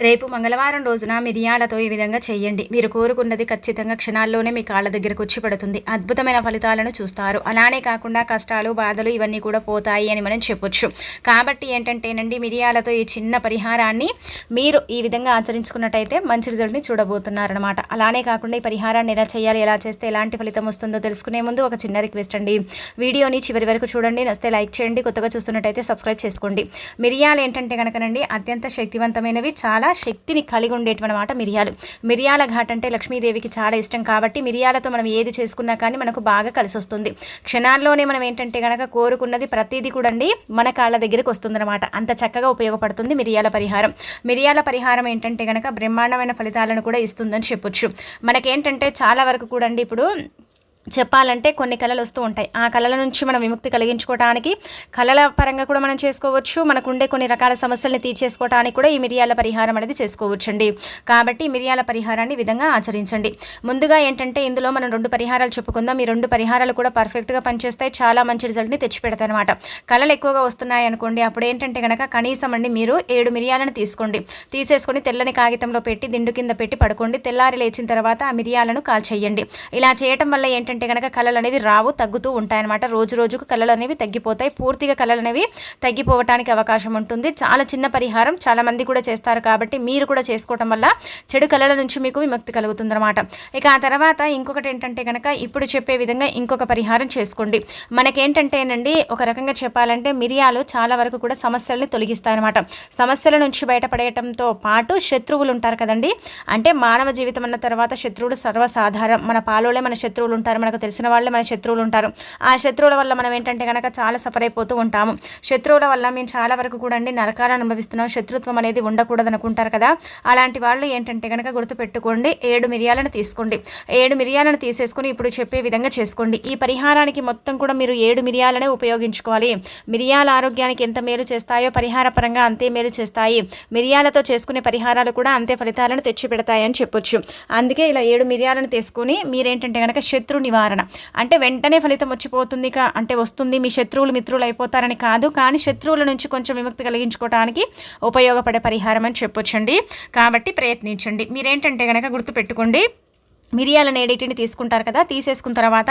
రేపు మంగళవారం రోజున మిరియాలతో ఈ విధంగా చేయండి. మీరు కోరుకున్నది ఖచ్చితంగా క్షణాల్లోనే మీ కాళ్ళ దగ్గరకు వచ్చి పడుతుంది. అద్భుతమైన ఫలితాలను చూస్తారు. అలానే కాకుండా కష్టాలు బాధలు ఇవన్నీ కూడా పోతాయి అని మనం చెప్పొచ్చు. కాబట్టి ఏంటంటేనండి మిరియాలతో ఈ చిన్న పరిహారాన్ని మీరు ఈ విధంగా ఆచరించుకున్నట్టయితే మంచి రిజల్ట్ని చూడబోతున్నారనమాట అలానే కాకుండా ఈ పరిహారాన్ని ఎలా చేయాలి ఎలా చేస్తే ఎలాంటి ఫలితం వస్తుందో తెలుసుకునే ముందు ఒక చిన్న రిక్వెస్ట్ అండి. వీడియోని చివరి వరకు చూడండి. నస్తే లైక్ చేయండి. కొత్తగా చూస్తున్నట్టయితే సబ్స్క్రైబ్ చేసుకోండి. మిరియాలు ఏంటంటే కనుకనండి అత్యంత శక్తివంతమైనవి చాలా శక్తిని కలిగి ఉండేటన్నమాట మిరియాలు. మిరియాల ఘాట్ అంటే లక్ష్మీదేవికి చాలా ఇష్టం కాబట్టి మిరియాలతో మనం ఏది చేసుకున్నా కానీ మనకు బాగా కలిసి వస్తుంది క్షణాల్లోనే మనం ఏంటంటే కనుక కోరుకున్నది ప్రతిదీ కూడా అండి మన కాళ్ళ దగ్గరికి వస్తుందన్నమాట. అంత చక్కగా ఉపయోగపడుతుంది మిరియాల పరిహారం. మిరియాల పరిహారం ఏంటంటే కనుక బ్రహ్మాండమైన ఫలితాలను కూడా ఇస్తుందని చెప్పొచ్చు. మనకేంటంటే చాలా వరకు కూడా అండి ఇప్పుడు చెప్పాలంటే కొన్ని కళలు వస్తూ ఉంటాయి. ఆ కళల నుంచి మనం విముక్తి కలిగించుకోవడానికి కళల పరంగా కూడా మనం చేసుకోవచ్చు. మనకు ఉండే కొన్ని రకాల సమస్యల్ని తీర్చేసుకోవడానికి కూడా ఈ మిరియాల పరిహారం అనేది చేసుకోవచ్చు అండి కాబట్టి మిరియాల పరిహారాన్ని విధంగా ఆచరించండి. ముందుగా ఏంటంటే ఇందులో మనం రెండు పరిహారాలు చెప్పుకుందాం. ఈ రెండు పరిహారాలు కూడా పర్ఫెక్ట్గా పనిచేస్తాయి. చాలా మంచి రిజల్ట్ని తెచ్చిపెడతాయి అనమాట కళలు ఎక్కువగా వస్తున్నాయి అనుకోండి అప్పుడు ఏంటంటే కనుక కనీసం అండి మీరు ఏడు మిరియాలను తీసుకోండి. తీసేసుకొని తెల్లని కాగితంలో పెట్టి దిండు కింద పెట్టి పడుకోండి. తెల్లారి లేచిన తర్వాత ఆ మిరియాలను కాల్చేయండి. ఇలా చేయటం వల్ల ఏంటంటే ఏంటంటే కనుక కళలు అనేవి రావు తగ్గుతూ ఉంటాయన్నమాట. రోజు రోజుకు కళలు అనేవి తగ్గిపోతాయి. పూర్తిగా కళలు అనేవి తగ్గిపోవటానికి అవకాశం ఉంటుంది. చాలా చిన్న పరిహారం చాలా మంది కూడా చేస్తారు కాబట్టి మీరు కూడా చేసుకోవటం వల్ల చెడు కళల నుంచి మీకు విముక్తి కలుగుతుందన్నమాట. ఇక ఆ తర్వాత ఇంకొకటి ఏంటంటే కనుక ఇప్పుడు చెప్పే విధంగా ఇంకొక పరిహారం చేసుకోండి. మనకేంటంటేనండి ఒక రకంగా చెప్పాలంటే మిరియాలు చాలా వరకు కూడా సమస్యల్ని తొలగిస్తాయన్నమాట. సమస్యల నుంచి బయటపడేయటంతో పాటు శత్రువులు ఉంటారు కదండి. అంటే మానవ జీవితం అన్న తర్వాత శత్రువులు సర్వసాధారణం. మన పాలోలే మన శత్రువులు ఉంటారు. మనకు తెలిసిన వాళ్ళే మన శత్రువులు ఉంటారు. ఆ శత్రువుల వల్ల మనం ఏంటంటే కనుక చాలా సఫర్ అయిపోతూ ఉంటాము. శత్రువుల వల్ల మేము చాలా వరకు కూడా అండి నరకాలు అనుభవిస్తున్నాం. శత్రుత్వం అనేది ఉండకూడదు అనుకుంటారు కదా. అలాంటి వాళ్ళు ఏంటంటే కనుక గుర్తుపెట్టుకోండి ఏడు మిరియాలను తీసుకోండి. ఏడు మిరియాలను తీసేసుకుని ఇప్పుడు చెప్పే విధంగా చేసుకోండి. ఈ పరిహారానికి మొత్తం కూడా మీరు ఏడు మిరియాలనే ఉపయోగించుకోవాలి. మిరియాల ఆరోగ్యానికి ఎంత మేలు చేస్తాయో పరిహార పరంగా అంతే మేలు చేస్తాయి. మిరియాలతో చేసుకునే పరిహారాలు కూడా అంతే ఫలితాలను తెచ్చిపెడతాయని చెప్పొచ్చు. అందుకే ఇలా ఏడు మిరియాలను తీసుకుని మీరేంటంటే కనుక శత్రు నివారణ. అంటే వెంటనే ఫలితం వచ్చిపోతుంది అంటే వస్తుంది మీ శత్రువులు మిత్రులు అయిపోతారని కాదు కానీ శత్రువుల నుంచి కొంచెం విముక్తి కలిగించుకోవడానికి ఉపయోగపడే పరిహారం అని చెప్పొచ్చండి. కాబట్టి ప్రయత్నించండి. మీరేంటంటే కనుక గుర్తుపెట్టుకోండి మిరియాల నేడేటిని తీసుకుంటారు కదా తీసేసుకున్న తర్వాత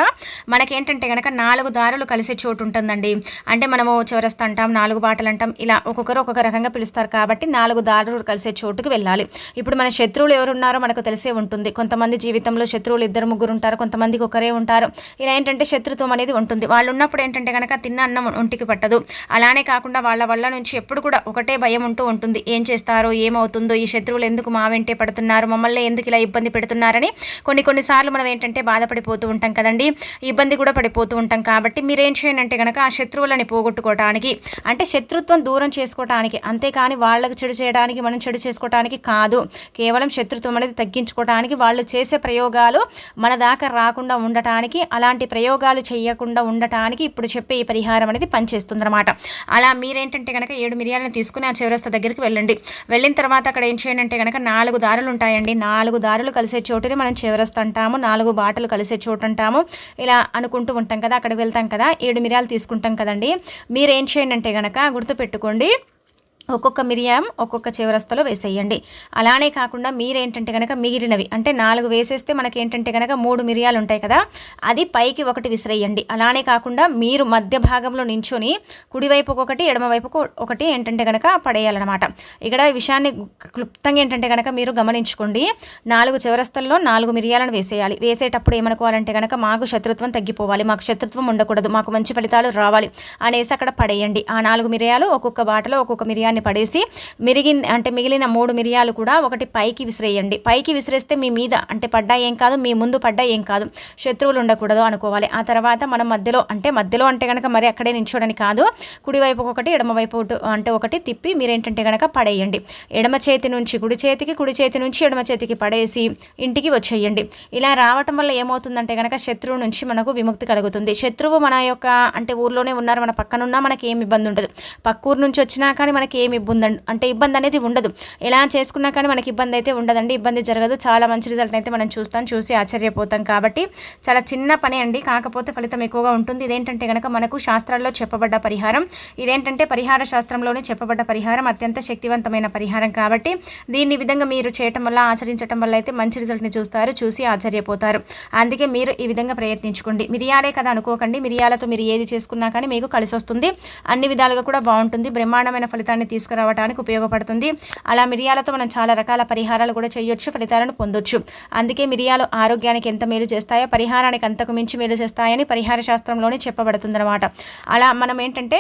మనకేంటంటే కనుక నాలుగు దారులు కలిసే చోటు ఉంటుందండి అంటే మనము చివరస్త అంటాం నాలుగు బాటలు అంటాం ఇలా ఒక్కొక్కరు ఒక్కొక్క రకంగా పిలుస్తారు కాబట్టి నాలుగు దారులు కలిసే చోటుకి వెళ్ళాలి. ఇప్పుడు మన శత్రువులు ఎవరున్నారో మనకు తెలిసే ఉంటుంది. కొంతమంది జీవితంలో శత్రువులు ఇద్దరు ముగ్గురు ఉంటారు కొంతమందికి ఒకరే ఉంటారు. ఇలా ఏంటంటే శత్రుత్వం అనేది ఉంటుంది. వాళ్ళు ఉన్నప్పుడు ఏంటంటే కనుక తిన్న అన్నం ఒంటికి పట్టదు. అలానే కాకుండా వాళ్ళ వల్ల నుంచి ఎప్పుడు కూడా ఒకటే భయం ఉంటూ ఉంటుంది. ఏం చేస్తారో ఏమవుతుందో ఈ శత్రువులు ఎందుకు మా వెంటే పడుతున్నారు మమ్మల్ని ఎందుకు ఇలా ఇబ్బంది పెడుతున్నారని కొన్ని కొన్నిసార్లు మనం ఏంటంటే బాధపడిపోతూ ఉంటాం కదండి. ఇబ్బంది కూడా పడిపోతూ ఉంటాం కాబట్టి మీరేం చేయండి అంటే కనుక ఆ శత్రువులని పోగొట్టుకోవటానికి అంటే శత్రుత్వం దూరం చేసుకోవటానికి అంతేకాని వాళ్ళకు చెడు చేయడానికి మనం చెడు చేసుకోవటానికి కాదు. కేవలం శత్రుత్వం అనేది తగ్గించుకోవటానికి వాళ్ళు చేసే ప్రయోగాలు మన దాకా రాకుండా ఉండటానికి అలాంటి ప్రయోగాలు చేయకుండా ఉండటానికి ఇప్పుడు చెప్పే ఈ పరిహారం అనేది పనిచేస్తుందన్నమాట. అలా మీరేంటంటే కనుక ఏడు మిరియాలను తీసుకుని ఆ చివరస్త దగ్గరికి వెళ్ళండి. వెళ్ళిన తర్వాత అక్కడ ఏం చేయండి అంటే కనుక నాలుగు దారులు ఉంటాయండి. నాలుగు దారులు కలిసే చోటుని మనం చివర అంటాము నాలుగు బాటలు కలిసే చోటు అంటాము. ఇలా అనుకుంటూ ఉంటాం కదా అక్కడికి వెళ్తాం కదా ఏడు మిరియాలు తీసుకుంటాం కదండి. మీరు ఏం చేయండి అంటే కనుక గుర్తుపెట్టుకోండి ఒక్కొక్క మిరియాం ఒక్కొక్క చివరస్తలో వేసేయండి. అలానే కాకుండా మీరేంటంటే కనుక మిగిలినవి అంటే నాలుగు వేసేస్తే మనకి ఏంటంటే కనుక మూడు మిరియాలు ఉంటాయి కదా అది పైకి ఒకటి విసిరేయండి. అలానే కాకుండా మీరు మధ్య భాగంలో నించుని కుడివైపుకు ఒకటి ఎడమవైపుకు ఒకటి ఏంటంటే కనుక పడేయాలన్నమాట. ఇక్కడ ఈ విషయాన్ని క్లుప్తంగా ఏంటంటే కనుక మీరు గమనించుకోండి. నాలుగు చివరస్తల్లో నాలుగు మిరియాలను వేసేయాలి. వేసేటప్పుడు ఏమనుకోవాలంటే కనుక మాకు శత్రుత్వం తగ్గిపోవాలి మాకు శత్రుత్వం ఉండకూడదు మాకు మంచి ఫలితాలు రావాలి అనేసి అక్కడ పడేయండి. ఆ నాలుగు మిరియాలు ఒక్కొక్క బాటలో ఒక్కొక్క మిరియాలు మిరియాన్ని పడేసి మిరిగి అంటే మిగిలిన మూడు మిరియాలు కూడా ఒకటి పైకి విసిరేయండి. పైకి విసిరేస్తే మీ మీద అంటే పడ్డా ఏం కాదు మీ ముందు పడ్డా ఏం కాదు శత్రువులు ఉండకూడదు అనుకోవాలి. ఆ తర్వాత మనం మధ్యలో అంటే మధ్యలో అంటే కనుక మరి అక్కడే నించోడని కాదు కుడివైపు ఒకటి ఎడమవైపు అంటే ఒకటి తిప్పి మీరేంటంటే కనుక పడేయండి. ఎడమ చేతి నుంచి కుడి చేతికి కుడి చేతి నుంచి ఎడమ చేతికి పడేసి ఇంటికి వచ్చేయండి. ఇలా రావటం వల్ల ఏమవుతుందంటే కనుక శత్రువు నుంచి మనకు విముక్తి కలుగుతుంది. శత్రువు మన యొక్క అంటే ఊర్లోనే ఉన్నారు మన పక్కనున్నా మనకి ఏమి ఇబ్బంది ఉండదు పక్క ఊరు నుంచి వచ్చినా కానీ మనకి ఏమి ఇబ్బంది అంటే ఇబ్బంది అనేది ఉండదు. ఎలా చేసుకున్నా కానీ మనకి ఇబ్బంది అయితే ఉండదండి. ఇబ్బంది జరగదు. చాలా మంచి రిజల్ట్ అయితే మనం చూస్తాం చూసి ఆశ్చర్యపోతాం కాబట్టి చాలా చిన్న పని అండి. కాకపోతే ఫలితం ఎక్కువగా ఉంటుంది. ఇదేంటంటే కనుక మనకు శాస్త్రాల్లో చెప్పబడ్డ పరిహారం. ఇదేంటంటే పరిహార శాస్త్రంలోనే చెప్పబడ్డ పరిహారం. అత్యంత శక్తివంతమైన పరిహారం కాబట్టి దీన్ని విధంగా మీరు చేయటం వల్ల ఆచరించడం వల్ల అయితే మంచి రిజల్ట్ని చూస్తారు చూసి ఆశ్చర్యపోతారు. అందుకే మీరు ఈ విధంగా ప్రయత్నించుకోండి. మిరియాలే కదా అనుకోకండి. మిరియాలతో మీరు ఏది చేసుకున్నా కానీ మీకు కలిసి వస్తుంది అన్ని విధాలుగా కూడా బాగుంటుంది. బ్రహ్మాండమైన ఫలితాన్ని తీసుకురావడానికి ఉపయోగపడుతుంది. అలా మిరియాలతో మనం చాలా రకాల పరిహారాలు కూడా చేయొచ్చు ఫలితాలను పొందొచ్చు. అందుకే మిరియాలు ఆరోగ్యానికి ఎంత మేలు చేస్తాయో పరిహారానికి అంతకు మించి మేలు చేస్తాయని పరిహార శాస్త్రంలోనే చెప్పబడుతుందన్నమాట. అలా మనం ఏంటంటే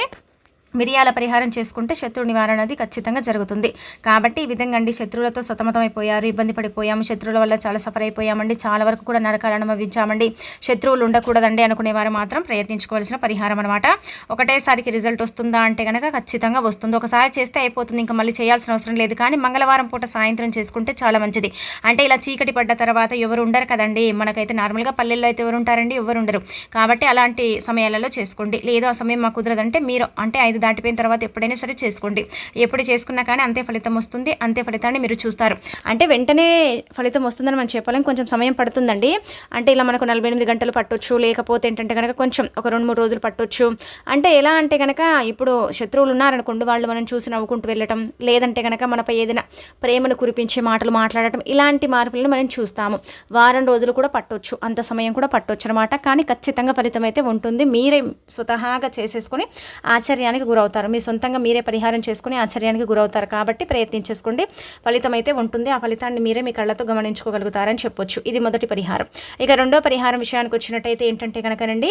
మిరియాల పరిహారం చేసుకుంటే శత్రు నివారణ అనేది ఖచ్చితంగా జరుగుతుంది. కాబట్టి ఈ విధంగా అండి శత్రువులతో సతమతమైపోయారు ఇబ్బంది పడిపోయాము శత్రువుల వల్ల చాలా సఫర్ అయిపోయామండి చాలా వరకు కూడా నరకాలు అనుభవించామండి శత్రువులు ఉండకూడదండి అనుకునేవారు మాత్రం ప్రయత్నించుకోవాల్సిన పరిహారం అనమాట ఒకటేసారికి రిజల్ట్ వస్తుందా అంటే కనుక ఖచ్చితంగా వస్తుంది. ఒకసారి చేస్తే అయిపోతుంది ఇంకా మళ్ళీ చేయాల్సిన అవసరం లేదు. కానీ మంగళవారం పూట సాయంత్రం చేసుకుంటే చాలా మంచిది. అంటే ఇలా చీకటి పడ్డ తర్వాత ఎవరు ఉండరు కదండి. మనకైతే నార్మల్గా పల్లెల్లో అయితే ఎవరు ఉంటారండి ఎవరు ఉండరు. కాబట్టి అలాంటి సమయాలలో చేసుకోండి. లేదు ఆ సమయం మాకు కుదరదంటే మీరు అంటే ఐదు దాటిపోయిన తర్వాత ఎప్పుడైనా సరే చేసుకోండి. ఎప్పుడు చేసుకున్నా కానీ అంతే ఫలితం వస్తుంది అంతే ఫలితాన్ని మీరు చూస్తారు. అంటే వెంటనే ఫలితం వస్తుందని మనం చెప్పాలని కొంచెం సమయం పడుతుందండి. అంటే ఇలా మనకు నలభై ఎనిమిది గంటలు పట్టొచ్చు లేకపోతే ఏంటంటే కనుక కొంచెం ఒక రెండు మూడు రోజులు పట్టొచ్చు. అంటే ఎలా అంటే కనుక ఇప్పుడు శత్రువులు ఉన్నారనుకోండి వాళ్ళు మనం చూసి నవ్వుకుంటూ వెళ్ళటం లేదంటే కనుక మనపై ఏదైనా ప్రేమను కురిపించే మాటలు మాట్లాడటం ఇలాంటి మార్పులను మనం చూస్తాము. వారం రోజులు కూడా పట్టొచ్చు అంత సమయం కూడా పట్టొచ్చు అనమాట కానీ ఖచ్చితంగా ఫలితం అయితే ఉంటుంది. మీరే స్వతహాగా చేసేసుకొని ఆశ్చర్యానికి గురవుతారు. మీ సొంతంగా మీరే పరిహారం చేసుకుని ఆశ్చర్యానికి గురవుతారు కాబట్టి ప్రయత్నించేసుకోండి ఫలితం అయితే ఉంటుంది. ఆ ఫలితాన్ని మీరే మీ కళ్ళతో గమనించుకోగలుగుతారని చెప్పొచ్చు. ఇది మొదటి పరిహారం. ఇక రెండో పరిహారం విషయానికి వచ్చినట్టయితే ఏంటంటే కనుకనండి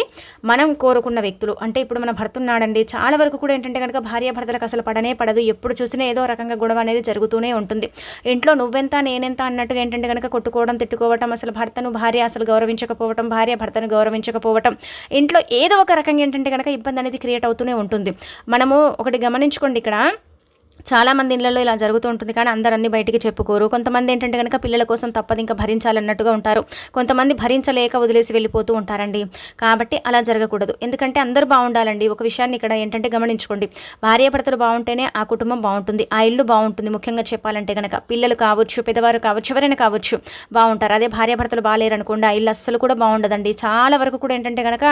మనం కోరుకున్న వ్యక్తులు అంటే ఇప్పుడు మన భర్త ఉన్నాడండి చాలా వరకు కూడా ఏంటంటే కనుక భార్యాభర్తలకు అసలు పడనే పడదు. ఎప్పుడు చూసినా ఏదో రకంగా గొడవ అనేది జరుగుతూనే ఉంటుంది. ఇంట్లో నువ్వెంత నేనెంత అన్నట్టుగా ఏంటంటే కనుక కొట్టుకోవడం తిట్టుకోవటం అసలు భర్తను భార్య అసలు గౌరవించకపోవటం భార్య భర్తను గౌరవించకపోవటం ఇంట్లో ఏదో ఒక రకంగా ఏంటంటే కనుక ఇబ్బంది అనేది క్రియేట్ అవుతూనే ఉంటుంది. మనము ఒకటి గమనించుకోండి ఇక్కడ. చాలామంది ఇళ్ళలో ఇలా జరుగుతూ ఉంటుంది. కానీ అందరన్నీ బయటికి చెప్పుకోరు. కొంతమంది ఏంటంటే కనుక పిల్లల కోసం తప్పదు. ఇంకా భరించాలన్నట్టుగా ఉంటారు. కొంతమంది భరించలేక వదిలేసి వెళ్ళిపోతూ ఉంటారండి. కాబట్టి అలా జరగకూడదు. ఎందుకంటే అందరూ బాగుండాలండి. ఒక విషయాన్ని ఇక్కడ ఏంటంటే గమనించుకోండి. భార్యాభర్తలు బాగుంటేనే ఆ కుటుంబం బాగుంటుంది. ఆ ఇల్లు బాగుంటుంది. ముఖ్యంగా చెప్పాలంటే కనుక పిల్లలు కావచ్చు పెద్దవారు కావచ్చు ఎవరైనా కావచ్చు బాగుంటారు. అదే భార్యాభర్తలు బాగాలేరు అనుకోండి ఆ ఇల్లు అస్సలు కూడా బాగుండదండి. చాలా వరకు కూడా ఏంటంటే కనుక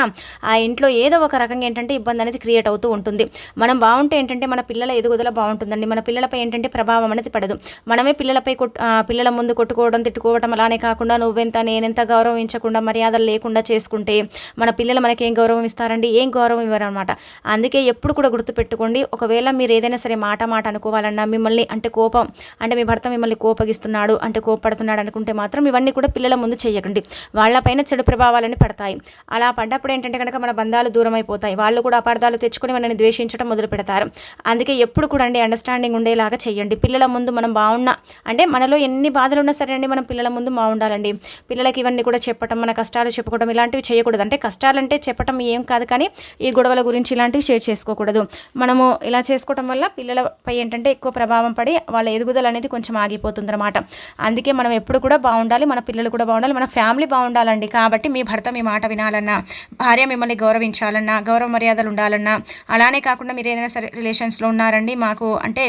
ఆ ఇంట్లో ఏదో ఒక రకంగా ఏంటంటే ఇబ్బంది అనేది క్రియేట్ అవుతూ ఉంటుంది. మనం బాగుంటే ఏంటంటే మన పిల్లల ఎదుగుదల బాగుంటుందండి. మన పిల్లలపై ఏంటంటే ప్రభావం అనేది పడదు. మనమే పిల్లలపై కొట్టు పిల్లల ముందు కొట్టుకోవడం తిట్టుకోవడం అలానే కాకుండా నువ్వెంత నేనెంత గౌరవించకుండా మర్యాదలు లేకుండా చేసుకుంటే మన పిల్లలు మనకి ఏం గౌరవం ఇస్తారండి? ఏం గౌరవం ఇవ్వరు అనమాట అందుకే ఎప్పుడు కూడా గుర్తుపెట్టుకోండి ఒకవేళ మీరు ఏదైనా సరే మాట మాట అనుకోవాలన్నా మిమ్మల్ని అంటే కోపం అంటే మీ భర్త మిమ్మల్ని కోపగిస్తున్నాడు అంటే కోపడుతున్నాడు అనుకుంటే మాత్రం ఇవన్నీ కూడా పిల్లల ముందు చేయకండి. వాళ్ళపైన చెడు ప్రభావాలని పడతాయి. అలా పడ్డప్పుడు ఏంటంటే కనుక మన బంధాలు దూరం అయిపోతాయి వాళ్ళు కూడా అపార్థాలు తెచ్చుకొని మనల్ని ద్వేషించడం మొదలు పెడతారు అందుకే ఎప్పుడు కూడా అండి అండర్స్టాండింగ్ ఉండేలాగా చేయండి. పిల్లల ముందు మనం బాగున్నా అంటే మనలో ఎన్ని బాధలు ఉన్నా సరే అండి మనం పిల్లల ముందు బాగుండాలండి పిల్లలకి ఇవన్నీ కూడా చెప్పటం మన కష్టాలు చెప్పుకోవడం ఇలాంటివి చేయకూడదు. అంటే కష్టాలంటే చెప్పటం ఏం కాదు కానీ ఈ గొడవల గురించి ఇలాంటివి షేర్ చేసుకోకూడదు. మనము ఇలా చేసుకోవటం వల్ల పిల్లలపై ఏంటంటే ఎక్కువ ప్రభావం పడి వాళ్ళ ఎదుగుదల అనేది కొంచెం ఆగిపోతుంది అనమాట అందుకే మనం ఎప్పుడు కూడా బాగుండాలి మన పిల్లలు కూడా బాగుండాలి మన ఫ్యామిలీ బాగుండాలండి కాబట్టి మీ భర్త మీ మాట వినాలన్నా భార్య మిమ్మల్ని గౌరవించాలన్నా గౌరవ మర్యాదలు ఉండాలన్నా అలానే కాకుండా మీరు ఏదైనా సరే రిలేషన్స్లో ఉన్నారండి మాకు అంటే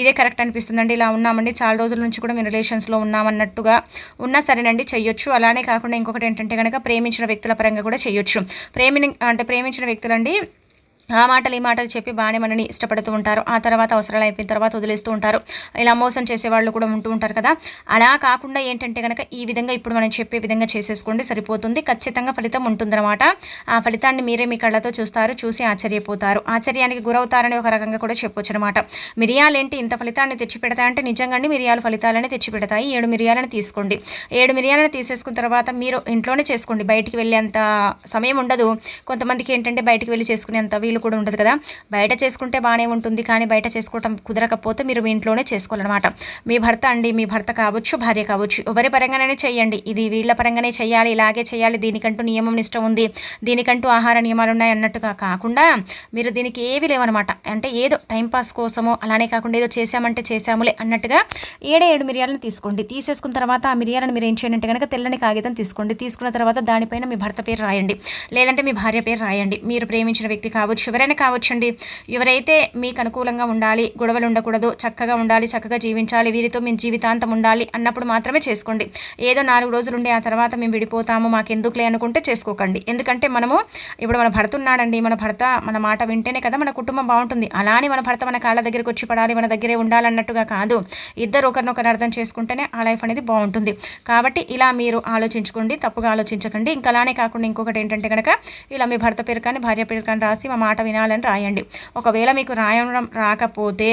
ఇదే కరెక్ట్ అనిపిస్తుందండి. ఇలా ఉన్నామండి. చాలా రోజుల నుంచి కూడా మేము రిలేషన్స్లో ఉన్నామన్నట్టుగా ఉన్నా సరేనండి చెయ్యొచ్చు. అలానే కాకుండా ఇంకొకటి ఏంటంటే కనుక ప్రేమించిన వ్యక్తుల పరంగా కూడా చేయొచ్చు ప్రేమిని అంటే ప్రేమించిన వ్యక్తులండి ఆ మాటలు ఈ మాటలు చెప్పి బాగానే మనని ఇష్టపడుతూ ఉంటారు. ఆ తర్వాత అవసరాలు అయిపోయిన తర్వాత వదిలేస్తూ ఉంటారు. ఇలా మోసం చేసే వాళ్ళు కూడా ఉంటూ ఉంటారు కదా. అలా కాకుండా ఏంటంటే కనుక ఈ విధంగా ఇప్పుడు మనం చెప్పే విధంగా చేసేసుకోండి సరిపోతుంది. ఖచ్చితంగా ఫలితం ఉంటుందన్నమాట. ఆ ఫలితాన్ని మీరే మీ కళ్ళతో చూస్తారు చూసి ఆశ్చర్యపోతారు. ఆశ్చర్యానికి గురవుతారని ఒక రకంగా కూడా చెప్పొచ్చు అనమాట మిరియాలేంటి? ఇంత ఫలితాన్ని తెచ్చిపెడతాయంటే నిజంగానే మిరియాలు ఫలితాలని తెచ్చిపెడతాయి. ఏడు మిరియాలను తీసుకోండి. ఏడు మిరియాలను తీసేసుకున్న తర్వాత మీరు ఇంట్లోనే చేసుకోండి. బయటికి వెళ్ళేంత సమయం ఉండదు. కొంతమందికి ఏంటంటే బయటికి వెళ్ళి చేసుకునేంత వీలు కూడా ఉండదు కదా. బయట చేసుకుంటే బాగానే ఉంటుంది కానీ బయట చేసుకోవటం కుదరకపోతే మీరు మీ ఇంట్లోనే చేసుకోవాలన్నమాట. మీ భర్త అండి మీ భర్త కావచ్చు భార్య కావచ్చు ఎవరి పరంగానే చేయండి. ఇది వీళ్ళ పరంగానే చేయాలి ఇలాగే చేయాలి. దీనికంటూ నియమం నిష్టం ఉంది. దీనికంటూ ఆహార నియమాలు ఉన్నాయి అన్నట్టుగా కాకుండా మీరు దీనికి ఏవి లేవన్నమాట. అంటే ఏదో టైంపాస్ కోసమో అలానే కాకుండా ఏదో చేశామంటే చేశాములే అన్నట్టుగా ఏడే ఏడు మిరియాలను తీసుకోండి. తీసేసుకున్న తర్వాత ఆ మిరియాలను మీరు ఏం చేయండి కనుక తెల్లని కాగితం తీసుకోండి. తీసుకున్న తర్వాత దానిపైన మీ భర్త పేరు రాయండి. లేదంటే మీ భార్య పేరు రాయండి. మీరు ప్రేమించిన వ్యక్తి కావచ్చు ఎవరైనా కావచ్చండి. ఎవరైతే మీకు అనుకూలంగా ఉండాలి గొడవలు ఉండకూడదు చక్కగా ఉండాలి చక్కగా జీవించాలి వీరితో మేము జీవితాంతం ఉండాలి అన్నప్పుడు మాత్రమే చేసుకోండి. ఏదో నాలుగు రోజులు ఉండే ఆ తర్వాత మేము విడిపోతాము మాకు ఎందుకులే అనుకుంటే చేసుకోకండి. ఎందుకంటే మనము ఇప్పుడు మన భర్త ఉన్నాడండి. మన భర్త మన మాట వింటేనే కదా మన కుటుంబం బాగుంటుంది. అలానే మన భర్త మన కాళ్ళ దగ్గరికి వచ్చి పడాలి మన దగ్గరే ఉండాలన్నట్టుగా కాదు. ఇద్దరు ఒకరినొకరు అర్థం చేసుకుంటేనే ఆ లైఫ్ అనేది బాగుంటుంది. కాబట్టి ఇలా మీరు ఆలోచించుకోండి తప్పుగా ఆలోచించకండి. ఇంకా అలానే కాకుండా ఇంకొకటి ఏంటంటే కనుక ఇలా మీ భర్త పేరు కానీ భార్య పేరు కానీ రాసి మా మాట వినాలని రాయండి. ఒకవేళ మీకు రాయడం రాకపోతే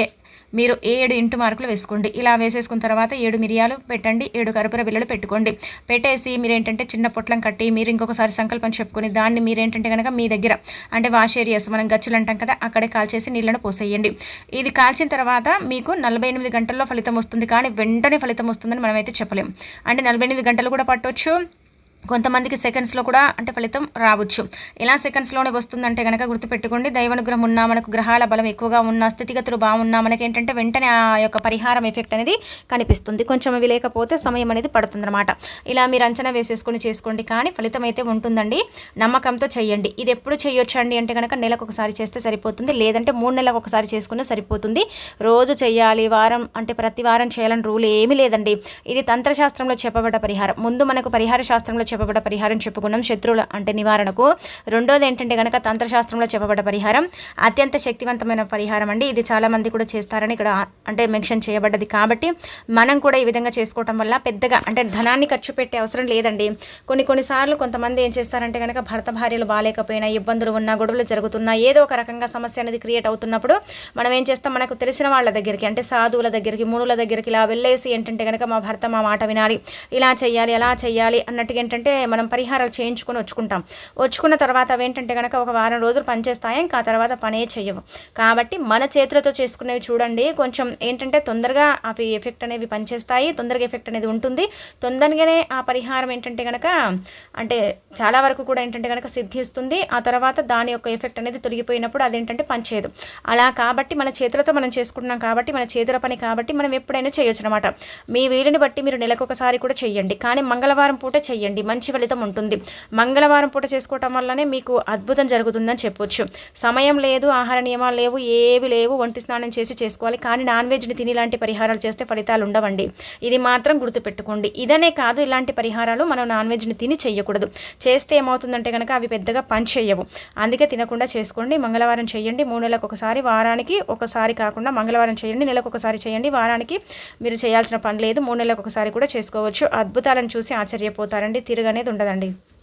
మీరు ఏడు ఇంటు మార్కులు వేసుకోండి. ఇలా వేసేసుకున్న తర్వాత ఏడు మిరియాలు పెట్టండి ఏడు కరుపుర బిల్లలు పెట్టుకోండి. పెట్టేసి మీరు ఏంటంటే చిన్న పొట్లం కట్టి మీరు ఇంకొకసారి సంకల్పం చెప్పుకొని దాన్ని మీరేంటంటే కనుక మీ దగ్గర అంటే వాష్ ఏరియాస్ మనం గచ్చులు అంటాం కదా అక్కడే కాల్చేసి నీళ్ళను పోసేయండి. ఇది కాల్చిన తర్వాత మీకు నలభై ఎనిమిది గంటల్లో ఫలితం వస్తుంది కానీ వెంటనే ఫలితం వస్తుందని మనమైతే చెప్పలేం. అంటే నలభై ఎనిమిది గంటలు కూడా పట్టవచ్చు కొంతమందికి సెకండ్స్లో కూడా అంటే ఫలితం రావచ్చు. ఎలా సెకండ్స్లోనే వస్తుందంటే కనుక గుర్తుపెట్టుకోండి. దైవానుగ్రహం ఉన్నా మనకు గ్రహాల బలం ఎక్కువగా ఉన్న స్థితిగతులు బాగున్నా మనకి ఏంటంటే వెంటనే ఆ యొక్క పరిహారం ఎఫెక్ట్ అనేది కనిపిస్తుంది. కొంచెం అవి లేకపోతే సమయం అనేది పడుతుందన్నమాట. ఇలా మీరు అంచనా వేసేసుకొని చేసుకోండి. కానీ ఫలితం అయితే ఉంటుందండి. నమ్మకంతో చేయండి ఇది ఎప్పుడు చేయొచ్చు అండి అంటే కనుక నెలకు ఒకసారి చేస్తే సరిపోతుంది. లేదంటే మూడు నెలలకు ఒకసారి చేసుకున్నా సరిపోతుంది. రోజు చేయాలి వారం అంటే ప్రతి వారం చేయాలని రూల్ ఏమీ లేదండి. ఇది తంత్రశాస్త్రంలో చెప్పబడ్డ పరిహారం. ముందు మనకు పరిహార శాస్త్రంలో చెప్పబడ్డ పరిహారం చెప్పుకున్నాం. శత్రువుల అంటే నివారణకు. రెండోది ఏంటంటే కనుక తంత్రశాస్త్రంలో చెప్పబడ్డ పరిహారం. అత్యంత శక్తివంతమైన పరిహారం అండి. ఇది చాలామంది కూడా చేస్తారని ఇక్కడ అంటే మెన్షన్ చేయబడ్డది కాబట్టి మనం కూడా ఈ విధంగా చేసుకోవటం వల్ల పెద్దగా అంటే ధనాన్ని ఖర్చు పెట్టే అవసరం లేదండి. కొన్ని కొన్నిసార్లు కొంతమంది ఏం చేస్తారంటే కనుక భర్త భార్యలు బాగాలేకపోయినా ఇబ్బందులు ఉన్నా గొడవలు జరుగుతున్నా ఏదో ఒక రకంగా సమస్య అనేది క్రియేట్ అవుతున్నప్పుడు మనం ఏం చేస్తాం? మనకు తెలిసిన వాళ్ళ దగ్గరికి అంటే సాధువుల దగ్గరికి మునుల దగ్గరికి ఇలా వెళ్ళేసి ఏంటంటే కనుక మా భర్త మా మాట వినాలి. ఇలా చేయాలి అలా చేయాలి అన్నట్టుగా ఏంటంటే ఏంటంటే మనం పరిహారాలు చేయించుకొని వచ్చుకుంటాం. వచ్చుకున్న తర్వాత అవి ఏంటంటే కనుక ఒక వారం రోజులు పనిచేస్తాయి? ఇంకా తర్వాత పనే చేయవు కాబట్టి మన చేతులతో చేసుకునేవి చూడండి. కొంచెం ఏంటంటే తొందరగా అవి ఎఫెక్ట్ అనేవి పనిచేస్తాయి. తొందరగా ఎఫెక్ట్ అనేది ఉంటుంది. తొందరగానే ఆ పరిహారం ఏంటంటే కనుక అంటే చాలా వరకు కూడా ఏంటంటే కనుక సిద్ధిస్తుంది ఆ తర్వాత దాని యొక్క ఎఫెక్ట్ అనేది తొలగిపోయినప్పుడు అదేంటంటే పనిచేయదు అలా కాబట్టి మన చేతులతో మనం చేసుకుంటున్నాం కాబట్టి మన చేతుల పని కాబట్టి మనం ఎప్పుడైనా చేయొచ్చు అనమాట మీ వీలుని బట్టి మీరు నెలకొకసారి కూడా చేయండి కానీ మంగళవారం పూట చేయండి మంచి ఫలితం ఉంటుంది. మంగళవారం పూట చేసుకోవటం వల్లనే మీకు అద్భుతం జరుగుతుందని చెప్పొచ్చు. సమయం లేదు ఆహార నియమాలు లేవు ఏవి లేవు. ఒంటి స్నానం చేసి చేసుకోవాలి. కానీ నాన్ వెజ్ని తిని ఇలాంటి పరిహారాలు చేస్తే ఫలితాలు ఉండవండి. ఇది మాత్రం గుర్తుపెట్టుకోండి. ఇదనే కాదు ఇలాంటి పరిహారాలు మనం నాన్ వెజ్ని తిని చేయకూడదు చేస్తే ఏమవుతుందంటే కనుక అవి పెద్దగా పని చేయవు అందుకే తినకుండా చేసుకోండి. మంగళవారం చేయండి మూడు నెలలకు ఒకసారి వారానికి ఒకసారి కాకుండా మంగళవారం చేయండి నెలకు ఒకసారి చేయండి వారానికి మీరు చేయాల్సిన పని లేదు. మూడు నెలలకు ఒకసారి కూడా చేసుకోవచ్చు. అద్భుతాలను చూసి ఆశ్చర్యపోతారండి. అనేది ఉండదండి